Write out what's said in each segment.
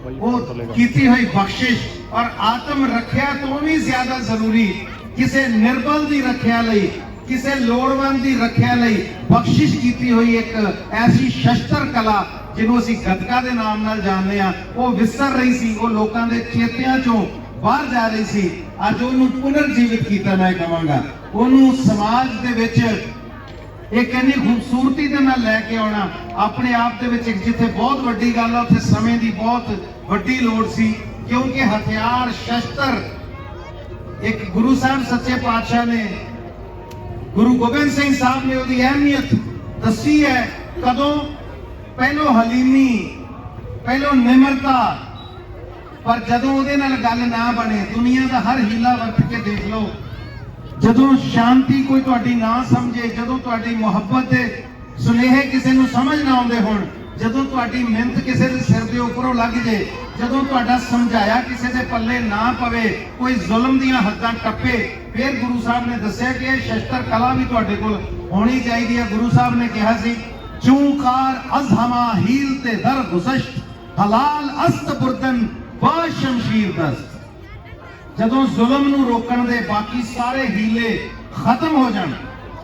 ਉਹ ਕੀਤੀ ਹੋਈ ਬਖਸ਼ਿਸ਼ ਔਰ ਆਤਮ ਰੱਖਿਆ ਤੋਂ ਵੀ ਜ਼ਿਆਦਾ ਜ਼ਰੂਰੀ ਕਿਸੇ ਨਿਰਬਲ ਦੀ ਰੱਖਿਆ ਲਈ ਕਿਸੇ ਲੋੜਵੰਦ ਦੀ ਰੱਖਿਆ ਲਈ ਬਖਸ਼ਿਸ਼ ਕੀਤੀ ਹੋਈ ਇੱਕ ਐਸੀ ਸ਼ਸਤਰ ਕਲਾ ਜਿਹਨੂੰ ਅਸੀਂ ਗੱਤਕਾ ਦੇ ਨਾਮ ਨਾਲ ਜਾਣਦੇ ਆ ਉਹ ਵਿਸਰ ਰਹੀ ਸੀ ਉਹ ਲੋਕਾਂ ਦੇ ਚੇਤਿਆਂ ਚੋਂ ਬਾਹਰ ਜਾ ਰਹੀ ਸੀ ਅੱਜ ਉਹਨੂੰ ਪੁਨਰ ਜੀਵਿਤ ਕੀਤਾ ਮੈਂ ਕਹਾਂਗਾ ਉਹਨੂੰ ਸਮਾਜ ਦੇ ਵਿੱਚ ਇਹ ਕਹਿੰਦੀ ਖੂਬਸੂਰਤੀ ਦੇ ਨਾਲ ਲੈ ਕੇ ਆਉਣਾ। ਆਪਣੇ ਆਪ ਦੇ ਵਿੱਚ ਇੱਕ ਜਿੱਥੇ ਬਹੁਤ ਵੱਡੀ ਗੱਲ ਆ, ਉੱਥੇ ਸਮੇਂ ਦੀ ਬਹੁਤ ਵੱਡੀ ਲੋੜ ਸੀ, ਕਿਉਂਕਿ ਹਥਿਆਰ, ਸ਼ਸਤਰ, ਇੱਕ ਗੁਰੂ ਸਾਹਿਬ ਸੱਚੇ ਪਾਤਸ਼ਾਹ ਨੇ, ਗੁਰੂ ਗੋਬਿੰਦ ਸਿੰਘ ਸਾਹਿਬ ਨੇ ਉਹਦੀ ਅਹਿਮੀਅਤ ਦੱਸੀ ਹੈ, ਕਦੋਂ? ਪਹਿਲੋ ਹਲੀਮੀ, ਪਹਿਲੋ ਨਿਮਰਤਾ। ਪਰ ਜਦੋਂ ਉਹਦੇ ਨਾਲ ਗੱਲ ਨਾ ਬਣੇ, ਦੁਨੀਆ ਦਾ ਹਰ ਹੀਲਾ ਵਰਤ ਕੇ ਦੇਖ ਲਓ। ਜਦੋਂ ਸ਼ਾਂਤੀ ਕੋਈ ਤੁਹਾਡੀ ਨਾ ਸਮਝੇ, ਜਦੋਂ ਤੁਹਾਡੀ ਮੁਹੱਬਤ ਦੇ ਸੁਨੇਹੇ ਕਿਸੇ ਨੂੰ ਸਮਝ ਨਾ ਆਉਂਦੇ ਹੋਣ, ਜਦੋਂ ਤੁਹਾਡੀ ਮਿਹਨਤ ਕਿਸੇ ਦੇ ਸਿਰ ਦੇ ਉੱਪਰੋਂ ਲੱਗ ਜੇ, ਜਦੋਂ ਤੁਹਾਡਾ ਸਮਝਾਇਆ ਕਿਸੇ ਦੇ ਪੱਲੇ ਨਾ ਪਵੇ, ਕੋਈ ਜ਼ੁਲਮ ਦੀਆਂ ਹੱਦਾਂ ਟੱਪੇ, ਫਿਰ ਗੁਰੂ ਸਾਹਿਬ ਨੇ ਦੱਸਿਆ ਕਿ ਇਹ ਸ਼ਸਤਰ ਕਲਾ ਵੀ ਤੁਹਾਡੇ ਕੋਲ ਹੋਣੀ ਚਾਹੀਦੀ ਹੈ। ਗੁਰੂ ਸਾਹਿਬ ਨੇ ਕਿਹਾ ਸੀ, ਚੂਕਾਰ ਅਜ਼ਹਮਾ ਹੀਲ ਤੇ ਦਰ ਗੁਜ਼ਸ਼ਤ ਹਲਾਲ ਅਸਤ ਬੁਰਦਨ ਬਾ ਸ਼ਮਸ਼ੀਰ ਦਸਤ। ਜਦੋਂ ਜ਼ੁਲਮ ਨੂੰ ਰੋਕਣ ਦੇ ਬਾਕੀ ਸਾਰੇ ਹੀਲੇ ਖਤਮ ਹੋ ਜਾਣ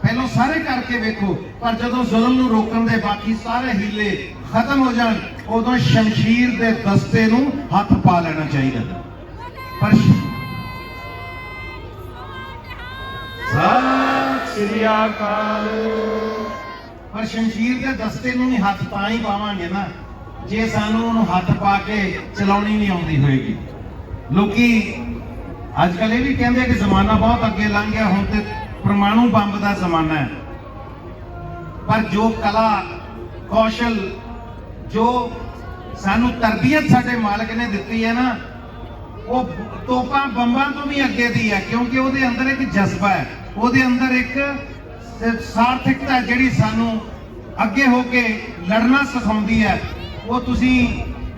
ਪਹਿਲਾਂ ਸਾਰੇ ਕਰਕੇ ਵੇਖੋ ਪਰ ਜਦੋਂ ਜ਼ੁਲਮ ਨੂੰ ਰੋਕਣ ਦੇ ਬਾਕੀ ਸਾਰੇ ਹੀਲੇ ਖਤਮ ਹੋ ਜਾਣ ਉਦੋਂ ਸ਼ਮਸ਼ੀਰ ਦੇ ਦਸਤੇ ਨੂੰ ਹੱਥ ਪਾ ਲੈਣਾ ਚਾਹੀਦਾ ਪਰ ਸਤਿ ਸ੍ਰੀ ਅਕਾਲ। ਪਰ ਸ਼ਮਸ਼ੀਰ ਦੇ ਦਸਤੇ ਨੂੰ ਨਹੀਂ ਹੱਥ ਤਾਂ ਹੀ ਪਾਵਾਂਗੇ ਨਾ। ਜੇ ਸਾਨੂੰ ਉਹਨੂੰ ਹੱਥ ਪਾ ਕੇ ਚਲਾਉਣੀ ਨਹੀਂ ਆਉਂਦੀ ਹੋਏਗੀ। ਲੋਕੀ ਅੱਜ ਕੱਲ ਇਹ ਵੀ ਕਹਿੰਦੇ ਕਿ ਜ਼ਮਾਨਾ ਬਹੁਤ ਅੱਗੇ ਲੰਘ ਗਿਆ, ਹੁਣ ਤੇ ਪਰਮਾਣੂ ਬੰਬ ਦਾ ਜ਼ਮਾਨਾ ਹੈ। ਪਰ ਜੋ ਕਲਾ, ਕੌਸ਼ਲ, ਜੋ ਸਾਨੂੰ ਤਰਬੀਅਤ ਸਾਡੇ ਮਾਲਕ ਨੇ ਦਿੱਤੀ ਹੈ ਨਾ, ਉਹ ਤੋਪਾਂ ਬੰਬਾਂ ਤੋਂ ਵੀ ਅੱਗੇ ਦੀ ਹੈ, ਕਿਉਂਕਿ ਉਹਦੇ ਅੰਦਰ ਇੱਕ ਜਜ਼ਬਾ ਹੈ। ਉਹਦੇ ਅੰਦਰ ਇੱਕ ਸਾਰਥਿਕਤਾ ਜਿਹੜੀ ਸਾਨੂੰ ਅੱਗੇ ਹੋ ਕੇ ਲੜਨਾ ਸਿਖਾਉਂਦੀ ਹੈ। ਉਹ ਤੁਸੀਂ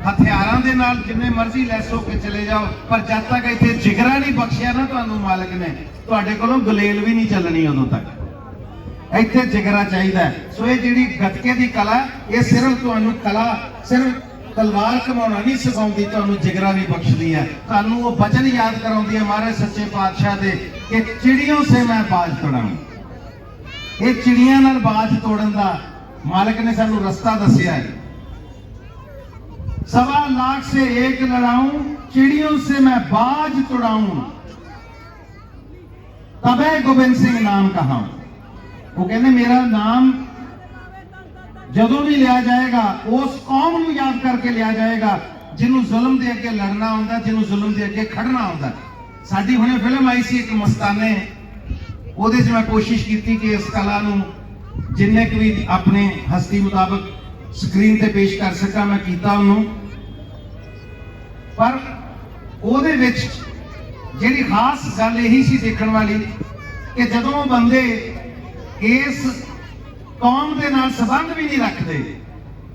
ਹਥਿਆਰਾਂ ਦੇ ਨਾਲ ਜਿੰਨੇ ਮਰਜ਼ੀ ਲੈਸ ਹੋ ਕੇ ਚਲੇ ਜਾਓ, ਪਰ ਜਦ ਤੱਕ ਇੱਥੇ ਜਿਗਰਾ ਨਹੀਂ ਬਖਸ਼ਿਆ ਨਾ ਤੁਹਾਨੂੰ ਮਾਲਕ ਨੇ, ਤੁਹਾਡੇ ਕੋਲੋਂ ਗਲੇਲ ਵੀ ਨਹੀਂ ਚੱਲਣੀ ਉਦੋਂ ਤੱਕ। ਇੱਥੇ ਜਿਗਰਾ ਚਾਹੀਦਾ ਸੋ ਇਹ ਜਿਹੜੀ ਗੱਤਕੇ ਦੀ ਕਲਾ, ਇਹ ਸਿਰਫ ਤੁਹਾਨੂੰ ਕਲਾ, ਸਿਰਫ ਤਲਵਾਰ ਕਮਾਉਣਾ ਨਹੀਂ ਸਿਖਾਉਂਦੀ, ਤੁਹਾਨੂੰ ਜਿਗਰਾ ਵੀ ਬਖਸ਼ਦੀ ਹੈ। ਤੁਹਾਨੂੰ ਉਹ ਬਚਨ ਯਾਦ ਕਰਾਉਂਦੀ ਹੈ ਮਹਾਰਾਜ ਸੱਚੇ ਪਾਤਸ਼ਾਹ ਦੇ ਕਿ ਚਿੜੀਆਂ ਸੇ ਮੈਂ ਬਾਜ ਤੋੜਾਂ ਇਹ ਚਿੜੀਆਂ ਨਾਲ ਬਾਜ ਤੋੜਨ ਦਾ ਮਾਲਕ ਨੇ ਸਾਨੂੰ ਰਸਤਾ ਦੱਸਿਆ ਹੈ। सवा लाख से एक लड़ाऊं चिड़ियों से मैं बाज तुड़ाऊं तबे गोबिंद ਸਿੰਘ ਨਾਮ ਕਹਾ ਉਹ ਕਹਿੰਦੇ ਮੇਰਾ ਨਾਮ ਜਦੋਂ ਵੀ ਲਿਆ ਜਾਏਗਾ ਉਸ ਕੌਮ ਨੂੰ ਯਾਦ ਕਰਕੇ ਲਿਆ ਜਾਏਗਾ ਜਿਹਨੂੰ ਜ਼ੁਲਮ ਦੇ ਅੱਗੇ ਲੜਨਾ ਹੁੰਦਾ ਜਿਹਨੂੰ ਜ਼ੁਲਮ ਦੇ ਅੱਗੇ ਖੜਨਾ ਹੁੰਦਾ ਸਾਡੀ ਹੁਣੇ ਫਿਲਮ ਆਈ ਸੀ ਇੱਕ ਮਸਤਾਨੇ ਉਹਦੇ 'ਚ ਮੈਂ ਕੋਸ਼ਿਸ਼ ਕੀਤੀ ਕਿ ਇਸ ਕਲਾ ਨੂੰ ਜਿੰਨੇ ਕੁ ਵੀ ਆਪਣੇ ਹਸਤੀ ਮੁਤਾਬਕ ਸਕਰੀਨ ਤੇ ਪੇਸ਼ ਕਰ ਸਕਾਂ ਮੈਂ ਕੀਤਾ ਉਹਨੂੰ ਪਰ ਉਹਦੇ ਵਿੱਚ ਜਿਹੜੀ ਖਾਸ ਗੱਲ ਇਹੀ ਸੀ ਦੇਖਣ ਵਾਲੀ ਕਿ ਜਦੋਂ ਉਹ ਬੰਦੇ ਇਸ ਕੌਮ ਦੇ ਨਾਲ ਸੰਬੰਧ ਵੀ ਨਹੀਂ ਰੱਖਦੇ,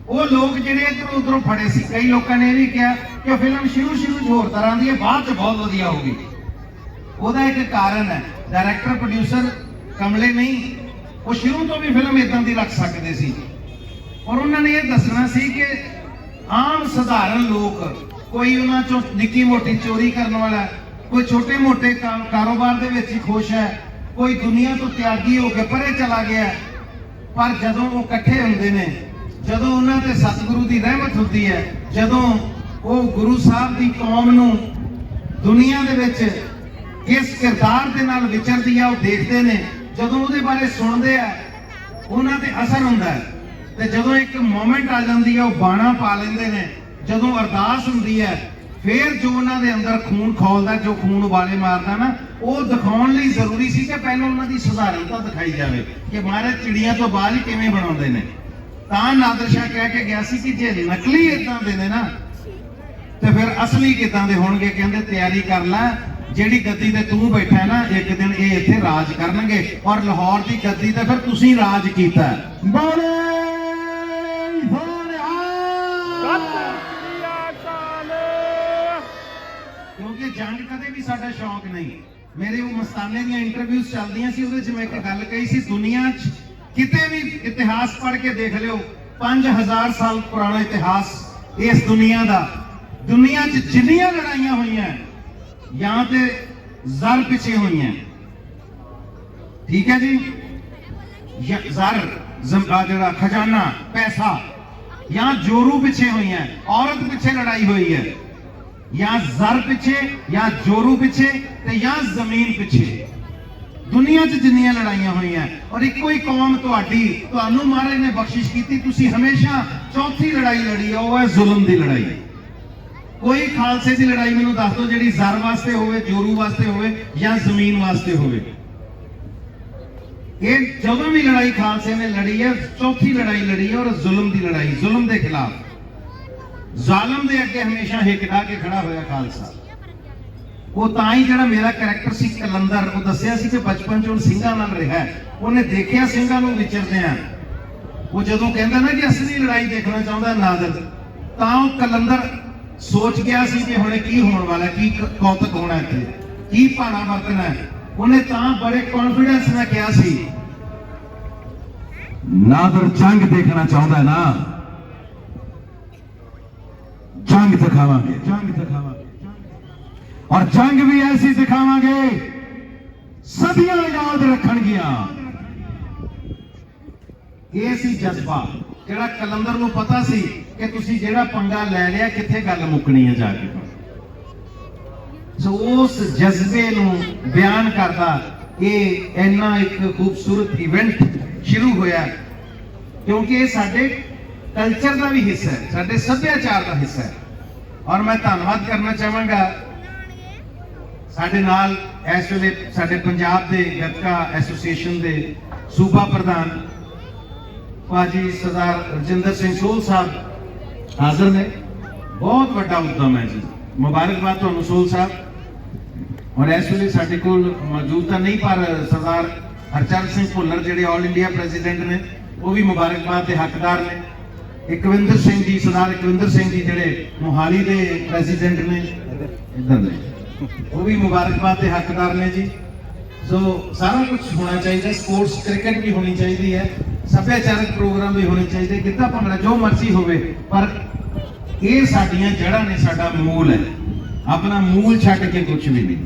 ਉਹ ਲੋਕ ਜਿਹੜੇ ਇੱਧਰੋਂ ਉੱਧਰੋਂ ਫੜੇ ਸੀ, ਕਈ ਲੋਕਾਂ ਨੇ ਇਹ ਵੀ ਕਿਹਾ ਕਿ ਫਿਲਮ ਸ਼ੁਰੂ ਸ਼ੁਰੂ 'ਚ ਹੋਰ ਤਰ੍ਹਾਂ ਦੀ ਹੈ, ਬਾਅਦ 'ਚ ਬਹੁਤ ਵਧੀਆ ਹੋਗੀ ਉਹਦਾ ਇੱਕ ਕਾਰਨ ਹੈ ਡਾਇਰੈਕਟਰ ਪ੍ਰੋਡਿਊਸਰ ਕਮਲੇ ਨਹੀਂ, ਉਹ ਸ਼ੁਰੂ ਤੋਂ ਵੀ ਫਿਲਮ ਇਦਾਂ ਦੀ ਰੱਖ ਸਕਦੇ ਸੀ। ਔਰ ਉਹਨਾਂ ਨੇ ਇਹ ਦੱਸਣਾ ਸੀ ਕਿ ਆਮ ਸਧਾਰਨ ਲੋਕ ਕੋਈ ਉਹਨਾਂ ਚੋਂ ਨਿੱਕੀ ਮੋਟੀ ਚੋਰੀ ਕਰਨ ਵਾਲਾ ਕੋਈ ਛੋਟੇ ਮੋਟੇ ਕਾਰੋਬਾਰ ਦੇ ਵਿੱਚ ਹੀ ਖੁਸ਼ ਹੈ, ਕੋਈ ਦੁਨੀਆ ਤੋਂ ਤਿਆਗੀ ਹੋ ਕੇ ਪਰੇ ਚਲਾ ਗਿਆ ਪਰ ਜਦੋਂ ਉਹ ਇਕੱਠੇ ਹੁੰਦੇ ਨੇ, ਜਦੋਂ ਉਹਨਾਂ ਤੇ ਸਤਿਗੁਰੂ ਦੀ ਰਹਿਮਤ ਹੁੰਦੀ ਹੈ, ਜਦੋਂ ਉਹ ਗੁਰੂ ਸਾਹਿਬ ਦੀ ਕੌਮ ਨੂੰ ਦੁਨੀਆ ਦੇ ਵਿੱਚ ਕਿਸ ਕਿਰਦਾਰ ਦੇ ਨਾਲ ਵਿਚਰਦੀ ਆ, ਉਹ ਦੇਖਦੇ ਨੇ, ਜਦੋਂ ਉਹਦੇ ਬਾਰੇ ਸੁਣਦੇ ਆ, ਉਹਨਾਂ ਤੇ ਅਸਰ ਹੁੰਦਾ ਹੈ। ਤੇ ਜਦੋਂ ਇੱਕ ਮੂਮੈਂਟ ਆ ਜਾਂਦੀ ਹੈ ਉਹ ਬਾਣਾ ਪਾ ਲੈਂਦੇ ਨੇ ਜਦੋਂ ਅਰਦਾਸ ਹੁੰਦੀ ਹੈ, ਫੇਰ ਜੋ ਉਹਨਾਂ ਦੇ ਅੰਦਰ ਖੂਨ ਖੌਲਦਾ, ਜੋ ਖੂਨ ਉਬਾਲੇ ਮਾਰਦਾ ਨਾ, ਉਹ ਦਿਖਾਉਣ ਲਈ ਜ਼ਰੂਰੀ ਸੀ ਕਿ ਪਹਿਲਾਂ ਉਹਨਾਂ ਦੀ ਸੁਧਾਰਨਤਾ ਦਿਖਾਈ ਜਾਵੇ ਕਿ ਮਹਾਰਾਜ ਚਿੜੀਆਂ ਤੋਂ ਬਾਜ ਕਿਵੇਂ ਬਣਾਉਂਦੇ ਨੇ। ਤਾਂ ਨਾਦਰ ਸ਼ਾਹ ਕਹਿ ਕੇ ਗਿਆ ਸੀ ਕਿ ਜੇ ਨਕਲੀ ਇਦਾਂ ਦੇ ਨੇ ਨਾ, ਤੇ ਫਿਰ ਅਸਲੀ ਕਿਦਾਂ ਦੇ ਹੋਣਗੇ? ਕਹਿੰਦੇ, ਤਿਆਰੀ ਕਰ ਲੈ, ਜਿਹੜੀ ਗੱਦੀ ਤੇ ਤੂੰ ਬੈਠਾ ਨਾ, ਇੱਕ ਦਿਨ ਇਹ ਇੱਥੇ ਰਾਜ ਕਰਨਗੇ ਔਰ ਲਾਹੌਰ ਦੀ ਗੱਦੀ ਤੇ ਫਿਰ ਤੁਸੀਂ ਰਾਜ ਕੀਤਾ। ਬੋਲੇ! ਜੰਗ ਕਦੇ ਵੀ ਸਾਡਾ ਸ਼ੌਂਕ ਨਹੀਂ। ਮੇਰੇ ਉਹ ਮਸਤਾਨੇ ਦੀਆਂ ਇੰਟਰਵਿਊਜ਼ ਚੱਲਦੀਆਂ ਸੀ, ਉਹਦੇ 'ਚ ਮੈਂ ਇੱਕ ਗੱਲ ਕਹੀ ਸੀ, ਦੁਨੀਆ 'ਚ ਕਿਤੇ ਵੀ ਇਤਿਹਾਸ ਪੜ੍ਹ ਕੇ ਦੇਖ ਲਿਓ 5000 ਸਾਲ ਪੁਰਾਣਾ ਇਤਿਹਾਸ ਇਸ ਦੁਨੀਆ ਦਾ। ਦੁਨੀਆ 'ਚ ਜਿੰਨੀਆਂ ਲੜਾਈਆਂ ਹੋਈਆਂ, ਜਾਂ ਤੇ ਜ਼ਰ ਪਿੱਛੇ ਹੋਈਆਂ। ਠੀਕ ਹੈ ਜੀ? ਜ਼ਰ, ਜ਼ਮ- ਜਿਹੜਾ ਖਜ਼ਾਨਾ, ਪੈਸਾ, ਜਾਂ ਜੋਰੂ ਪਿੱਛੇ ਹੋਈਆਂ, ਔਰਤ ਪਿੱਛੇ ਲੜਾਈ ਹੋਈ ਹੈ। ਜਾਂ ਜ਼ਰ ਪਿੱਛੇ ਜਾਂ ਜੋਰੂ ਪਿੱਛੇ ਤੇ ਜਾਂ ਜ਼ਮੀਨ ਪਿੱਛੇ ਦੁਨੀਆ 'ਚ ਜਿੰਨੀਆਂ ਲੜਾਈਆਂ ਹੋਈਆਂ ਔਰ ਇੱਕੋ ਹੀ ਕੌਮ ਤੁਹਾਡੀ ਤੁਹਾਨੂੰ ਮਹਾਰਾਜ ਨੇ ਬਖਸ਼ਿਸ਼ ਕੀਤੀ ਤੁਸੀਂ ਹਮੇਸ਼ਾ ਚੌਥੀ ਲੜਾਈ ਲੜੀ ਹੈ ਉਹ ਹੈ ਜ਼ੁਲਮ ਦੀ ਲੜਾਈ ਕੋਈ ਖਾਲਸੇ ਦੀ ਲੜਾਈ ਮੈਨੂੰ ਦੱਸ ਦਿਓ ਜਿਹੜੀ ਜ਼ਰ ਵਾਸਤੇ ਹੋਵੇ ਜੋਰੂ ਵਾਸਤੇ ਹੋਵੇ ਜਾਂ ਜ਼ਮੀਨ ਵਾਸਤੇ ਹੋਵੇ ਇਹ ਜਦੋਂ ਵੀ ਲੜਾਈ ਖਾਲਸੇ ਨੇ ਲੜੀ ਹੈ ਚੌਥੀ ਲੜਾਈ ਲੜੀ ਹੈ ਔਰ ਜ਼ੁਲਮ ਦੀ ਲੜਾਈ ਜ਼ੁਲਮ ਦੇ ਖਿਲਾਫ ਜ਼ਾਲਮ ਦੇ ਅੱਗੇ ਹਮੇਸ਼ਾ ਹਿੱਕ ਢਾ ਕੇ ਖੜਾ ਹੋਇਆ ਖਾਲਸਾ। ਉਹ ਤਾਂ ਹੀ ਜਿਹੜਾ ਮੇਰਾ ਕੈਰੈਕਟਰ ਸੀ ਕਲੰਦਰ, ਉਹ ਦੱਸਿਆ ਸੀ ਕਿ ਬਚਪਨ ਚ ਉਹ ਸਿੰਘਾਂ ਨਾਲ ਰਿਹਾ ਉਹਨੇ ਦੇਖਿਆ ਸਿੰਘਾਂ ਨੂੰ ਵਿਚਰਦੇ ਆ। ਉਹ ਜਦੋਂ ਕਹਿੰਦਾ ਨਾ ਕਿ ਅਸਲੀ ਲੜਾਈ ਦੇਖਣਾ ਚਾਹੁੰਦਾ ਨਾਦਰ ਤਾਂ ਉਹ ਕਲੰਦਰ ਸੋਚ ਗਿਆ ਸੀ ਕਿ ਹੁਣੇ ਕੀ ਹੋਣ ਵਾਲਾ ਕੀ ਕੌਤਕ ਹੋਣਾ ਇੱਥੇ ਕੀ ਭਾਣਾ ਵਰਤਣਾ ਉਹਨੇ ਤਾਂ ਬੜੇ ਕੌਨਫੀਡੈਂਸ ਨਾਲ ਕਿਹਾ ਸੀ ਨਾਦਰ ਜੰਗ ਦੇਖਣਾ ਚਾਹੁੰਦਾ ਨਾ। ਜੰਗ ਦਿਖਾਵਾਂਗੇ ਜੰਗ ਦਿਖਾਵਾਂਗੇ। ਔਰ ਜੰਗ ਵੀ ਐਸੀ ਦਿਖਾਵਾਂਗੇ, ਸਦੀਆਂ ਯਾਦ ਰੱਖਣਗੀਆਂ। ਇਹ ਸੀ ਜਜ਼ਬਾ, ਜਿਹੜਾ ਕਲੰਦਰ ਨੂੰ ਪਤਾ ਸੀ ਕਿ ਤੁਸੀਂ ਜਿਹੜਾ ਪੰਗਾ ਲੈ ਲਿਆ, ਕਿੱਥੇ ਗੱਲ ਮੁੱਕਣੀ ਹੈ ਜਾ ਕੇ। ਸੋ ਉਸ ਜਜ਼ਬੇ ਨੂੰ ਬਿਆਨ ਕਰਦਾ, ਇਹ ਇੰਨਾ ਇੱਕ ਖੂਬਸੂਰਤ ਇਵੈਂਟ ਸ਼ੁਰੂ ਹੋਇਆ, ਕਿਉਂਕਿ ਇਹ ਸਾਡੇ ਕਲਚਰ ਦਾ ਵੀ ਹਿੱਸਾ ਹੈ, ਸਾਡੇ ਸੱਭਿਆਚਾਰ ਦਾ ਹਿੱਸਾ ਹੈ। ਔਰ ਮੈਂ ਧੰਨਵਾਦ ਕਰਨਾ ਚਾਹਾਂਗਾ ਸਾਡੇ ਨਾਲ ਇਸ ਵੇਲੇ ਸਾਡੇ ਪੰਜਾਬ ਦੇ ਗੱਤਕਾ ਐਸੋਸੀਏਸ਼ਨ ਦੇ ਸੂਬਾ ਪ੍ਰਧਾਨ ਭਾਜੀ ਸਰਦਾਰ ਰਜਿੰਦਰ ਸਿੰਘ ਸੋਲ ਸਾਹਿਬ ਹਾਜ਼ਰ ਨੇ। ਬਹੁਤ ਵੱਡਾ ਉਦਮ ਹੈ ਜੀ। ਮੁਬਾਰਕਬਾਦ ਤੁਹਾਨੂੰ ਸੋਲ ਸਾਹਿਬ। ਔਰ ਇਸ ਵੇਲੇ ਸਾਡੇ ਕੋਲ ਮੌਜੂਦ ਤਾਂ ਨਹੀਂ, ਪਰ ਸਰਦਾਰ ਹਰਚਰਨ ਸਿੰਘ ਭੁੱਲਰ, ਜਿਹੜੇ ਆਲ ਇੰਡੀਆ ਪ੍ਰੈਜ਼ੀਡੈਂਟ ਨੇ, ਉਹ ਵੀ ਮੁਬਾਰਕਬਾਦ ਦੇ ਹੱਕਦਾਰ ਨੇ। ਇਕਵਿੰਦਰ ਸਿੰਘ ਜੀ, ਸਰਦਾਰ ਇਕਵਿੰਦਰ ਸਿੰਘ ਜੀ ਜਿਹੜੇ ਮੋਹਾਲੀ ਦੇ ਪ੍ਰੈਜ਼ੀਡੈਂਟ ਨੇ, ਇੱਧਰ ਨੇ। ਉਹ ਵੀ ਮੁਬਾਰਕਬਾਦ ਦੇ ਹੱਕਦਾਰ ਨੇ ਜੀ। ਸੋ ਸਾਰਾ ਕੁਝ ਹੋਣਾ ਚਾਹੀਦਾ, ਸਪੋਰਟਸ ਕ੍ਰਿਕਟ ਵੀ ਹੋਣੀ ਚਾਹੀਦੀ ਹੈ, ਸੱਭਿਆਚਾਰਕ ਪ੍ਰੋਗਰਾਮ ਵੀ ਹੋਣੇ ਚਾਹੀਦੇ, ਕਿੱਦਾਂ ਭੰਗੜਾ ਜੋ ਮਰਜ਼ੀ ਹੋਵੇ, ਪਰ ਇਹ ਸਾਡੀਆਂ ਜੜ੍ਹਾਂ ਨੇ, ਸਾਡਾ ਮੂਲ ਹੈ। ਆਪਣਾ ਮੂਲ ਛੱਡ ਕੇ ਕੁਝ ਵੀ ਨਹੀਂ।